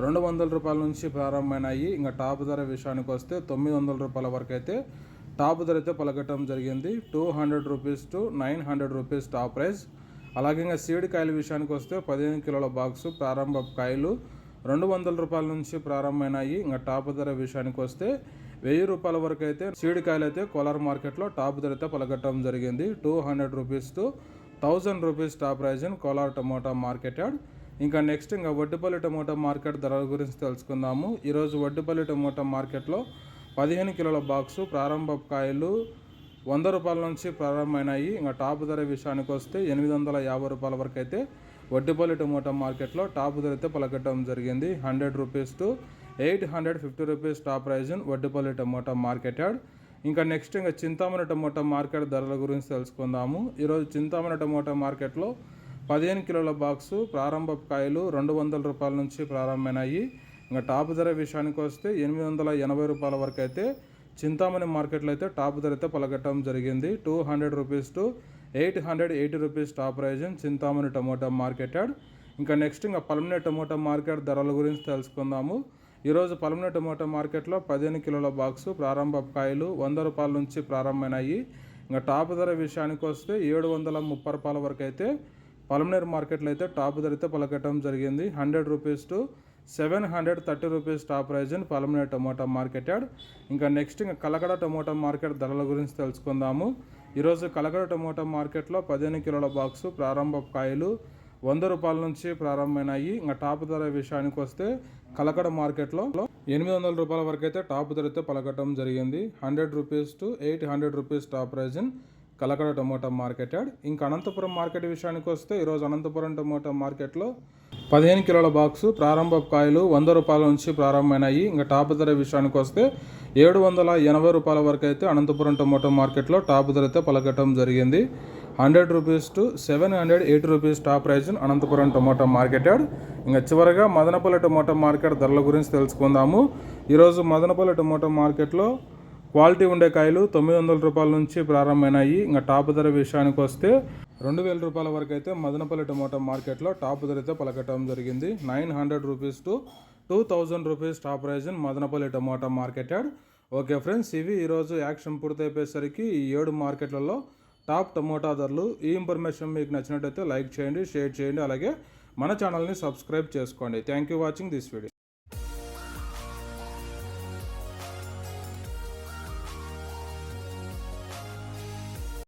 రెండు వందల రూపాయల నుంచి ప్రారంభమైనాయి. ఇంకా టాప్ ధర విషయానికి వస్తే తొమ్మిది వందల రూపాయల వరకు అయితే టాప్ ధర అయితే పలకటం జరిగింది. Two hundred rupees to nine hundred rupees top price. అలాగే ఇంకా సీడ్ కాయల విషయానికి వస్తే పదిహేను కిలోల బాక్సు ప్రారంభ కాయలు రెండు వందల రూపాయల నుంచి ప్రారంభమైనాయి. ఇంకా టాప్ ధర విషయానికి వస్తే వెయ్యి రూపాయల వరకు అయితే సీడ్ కాయలు అయితే కోలార్ మార్కెట్లో టాప్ ధర అయితే పలకటం జరిగింది. Two hundred rupees to thousand rupees top price in Kolar tomato market yard ఇంకా నెక్స్ట్ ఇంకా వడ్డుపల్లి టమోటా మార్కెట్ ధరల గురించి తెలుసుకుందాము. ఈరోజు వడ్డుపల్లి టమోటా మార్కెట్లో పదిహేను కిలోల బాక్సు ప్రారంభ కాయలు వంద రూపాయల నుంచి ప్రారంభమైనాయి. ఇంకా టాప్ ధర విషయానికి వస్తే ఎనిమిది వందల యాభై రూపాయల వరకు అయితే వడ్డుపల్లి టమోటా మార్కెట్లో టాప్ ధర అయితే పలకటం జరిగింది. Hundred rupees to eight hundred fifty rupees top price Vaddupalli tomato market yard. ఇంకా నెక్స్ట్ ఇంకా చింతామణి టమోటా మార్కెట్ ధరల గురించి తెలుసుకుందాము. ఈరోజు చింతామణి టమోటా మార్కెట్లో పదిహేను కిలోల బాక్సు ప్రారంభ కాయలు రెండు వందల రూపాయల నుంచి ప్రారంభమైనాయి. ఇంకా టాప్ ధర విషయానికి వస్తే ఎనిమిది వందల ఎనభై రూపాయల వరకు అయితే చింతామణి మార్కెట్లో అయితే టాప్ ధర అయితే పలకట్టడం జరిగింది. Two hundred rupees to eight hundred eighty rupees top price Chintamani tomato market ఇంకా నెక్స్ట్ ఇంకా పల్మినే టమోటా మార్కెట్ ధరల గురించి తెలుసుకుందాము. ఈరోజు పల్మినే టమోటా మార్కెట్లో పదిహేను కిలోల బాక్సు ప్రారంభ కాయలు వంద రూపాయల నుంచి ప్రారంభమైనాయి. ఇంకా టాప్ ధర విషయానికి వస్తే ఏడు వందల ముప్పై రూపాయల వరకు అయితే పలమనేరు మార్కెట్లో అయితే టాప్ ధర అయితే పలకటం జరిగింది. Hundred rupees to seven hundred thirty rupees top price అని పలమనేర్ టమోటా మార్కెట్ యాడ్ ఇంకా నెక్స్ట్ ఇంకా కలకడ టమోటా మార్కెట్ ధరల గురించి తెలుసుకుందాము. ఈరోజు కలకడ టమోటా మార్కెట్లో పదిహేను కిలోల బాక్సు ప్రారంభ కాయలు వంద రూపాయల నుంచి ప్రారంభమైనాయి. ఇంకా టాప్ ధర విషయానికి వస్తే కలకడ మార్కెట్లో ఎనిమిది వందల రూపాయల వరకు అయితే టాప్ ధర అయితే పలకటం జరిగింది. Hundred rupees to eight hundred rupees top price Kalakada tomato market yard. ఇంకా అనంతపురం మార్కెట్ విషయానికి వస్తే ఈరోజు అనంతపురం టమోటా మార్కెట్లో పదిహేను కిలోల బాక్సు ప్రారంభ కాయలు వంద రూపాయల నుంచి ప్రారంభమైనాయి. ఇంకా టాప్ ధర విషయానికి వస్తే ఏడు వందల ఎనభై రూపాయల వరకు అయితే అనంతపురం టమోటా మార్కెట్లో టాప్ ధర అయితే పలకటం జరిగింది. Hundred rupees to seven hundred eight rupees top price Anantapuram tomato market yard. ఇంకా చివరగా మదనపల్లి టమోటా మార్కెట్ ధరల గురించి తెలుసుకుందాము. ఈరోజు మదనపల్లి టమోటా మార్కెట్లో క్వాలిటీ ఉండే కాయలు తొమ్మిది వందల రూపాయల నుంచి ప్రారంభమైనాయి. ఇంకా టాప్ ధర విషయానికి వస్తే రెండు వేల రూపాయల వరకు అయితే మదనపల్లి టమోటా మార్కెట్లో టాప్ ధర అయితే పలకటం జరిగింది. Nine hundred rupees to two thousand rupees top price in Madanapalle tomato market yard okay friends ఇవి ఈరోజు యాక్షన్ పూర్తయిపోయేసరికి ఈ ఏడు మార్కెట్లలో టాప్ టమోటా ధరలు. ఈ ఇన్ఫర్మేషన్ మీకు నచ్చినట్టయితే లైక్ చేయండి షేర్ చేయండి అలాగే మన ఛానల్ని సబ్స్క్రైబ్ చేసుకోండి. Thank you watching this video.